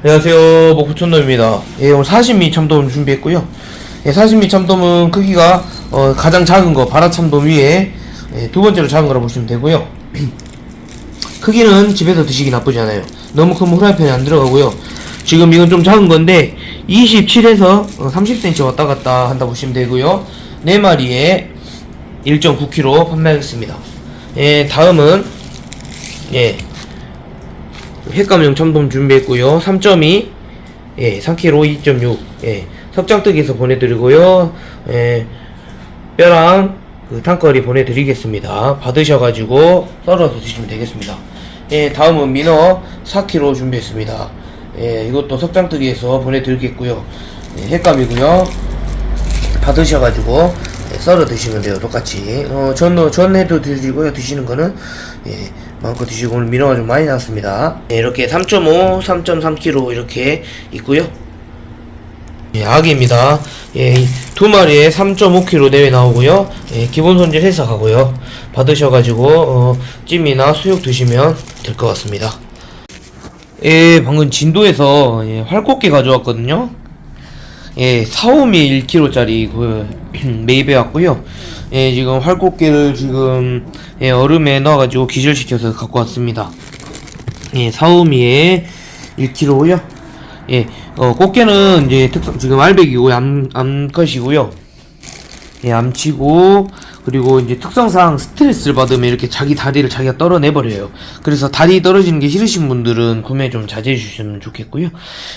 안녕하세요. 목부촌놈입니다. 예, 오늘 40미 참돔 준비했고요. 예, 40미 참돔은 크기가 어, 가장 작은 거 바라참돔 위에 예, 두 번째로 작은 거라 보시면 되고요. 크기는 집에서 드시기 나쁘지 않아요. 너무 크면 후라이팬에 안 들어가고요. 지금 이건 좀 작은 건데 27에서 30cm 왔다 갔다 한다 보시면 되고요. 4마리에 1.9kg 판매하겠습니다. 예, 다음은 예, 횟감용 참돔 준비했고요. 3.2, 예, 3kg 2.6, 예, 석장뜨기에서 보내드리고요. 예, 뼈랑 그 탕거리 보내드리겠습니다. 받으셔가지고 썰어서 드시면 되겠습니다. 예, 다음은 민어 4kg 준비했습니다. 예, 이것도 석장뜨기에서 보내드리겠고요. 예, 횟감이고요. 받으셔가지고 예, 썰어 드시면 돼요. 똑같이. 어, 전도 전해도 드시고요. 드시는 거는 예 마음껏 드시고 오늘 민어가 좀 많이 나왔습니다. 예, 이렇게 3.5 3.3kg 이렇게 있고요. 예, 아기입니다. 예, 이두 마리에 3.5kg 내외 나오고요. 예, 기본 손질 해서 가고요. 받으셔가지고 어, 찜이나 수육 드시면 될 것 같습니다. 예 방금 진도에서 예, 활꽃게 가져왔거든요 예, 사오미 1kg짜리 그 매입해 왔고요. 예, 지금 활꽃게를 지금 예, 얼음에 넣어가지고 기절시켜서 갖고 왔습니다. 예, 사오미에 1kg고요. 예, 어, 꽃게는 이제 특성 지금 알배기고 암 암컷이고요. 예, 암치고 그리고 이제 특성상 스트레스를 받으면 이렇게 자기 다리를 자기가 떨어내 버려요. 그래서 다리 떨어지는 게 싫으신 분들은 구매 좀 자제해 주시면 좋겠고요.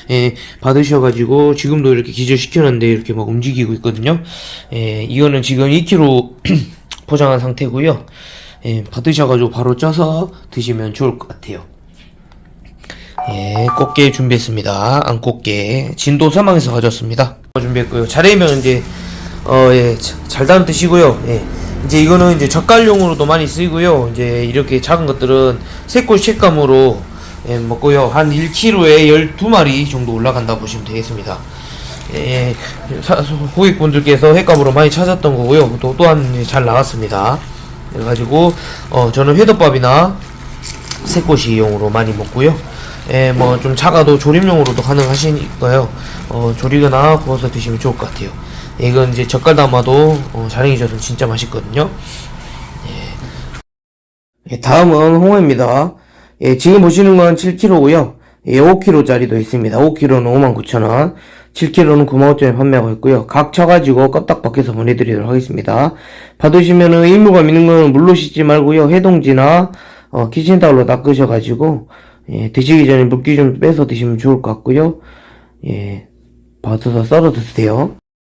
예, 받으셔가지고 지금도 이렇게 기절시켜놨는데 이렇게 막 움직이고 있거든요. 예, 이거는 지금 2kg 포장한 상태고요. 예, 받으셔가지고 바로 쪄서 드시면 좋을 것 같아요. 예, 꽃게 준비했습니다. 안꽃게 진도 사망에서 가져왔습니다. 준비했고요. 자레이면 이제 어, 예, 자- 잘 담아 드시고요. 예. 이제 이거는 이제 젓갈용으로도 많이 쓰이고요. 이제 이렇게 작은 것들은 새꼬 식감으로 예, 먹고요. 한 1kg에 12마리 정도 올라간다 보시면 되겠습니다. 예, 사- 고객분들께서 횟감으로 많이 찾았던 거고요. 또 또한 잘 나갔습니다. 그래가지고 어, 저는 회덮밥이나 새꼬시용으로 많이 먹고요. 예, 뭐 좀 작아도 조림용으로도 가능하시니까요. 어, 조리거나 구워서 드시면 좋을 것 같아요. 이건 이제 젓갈 담아도 어, 자랭이 젓은 진짜 맛있거든요. 예. 예, 다음은 홍어입니다. 예, 지금 보시는 건 7kg고요. 예, 5kg짜리도 있습니다. 5kg는 59,000원, 7kg는 95,000원에 판매하고 있고요. 각 쳐가지고 껍딱 벗겨서 보내드리도록 하겠습니다. 받으시면은 이물감 있는 거는 물로 씻지 말고요. 해동지나 어, 키친타올로 닦으셔가지고 예, 드시기 전에 물기 좀 빼서 드시면 좋을 것 같고요. 예, 받아서 썰어 드세요.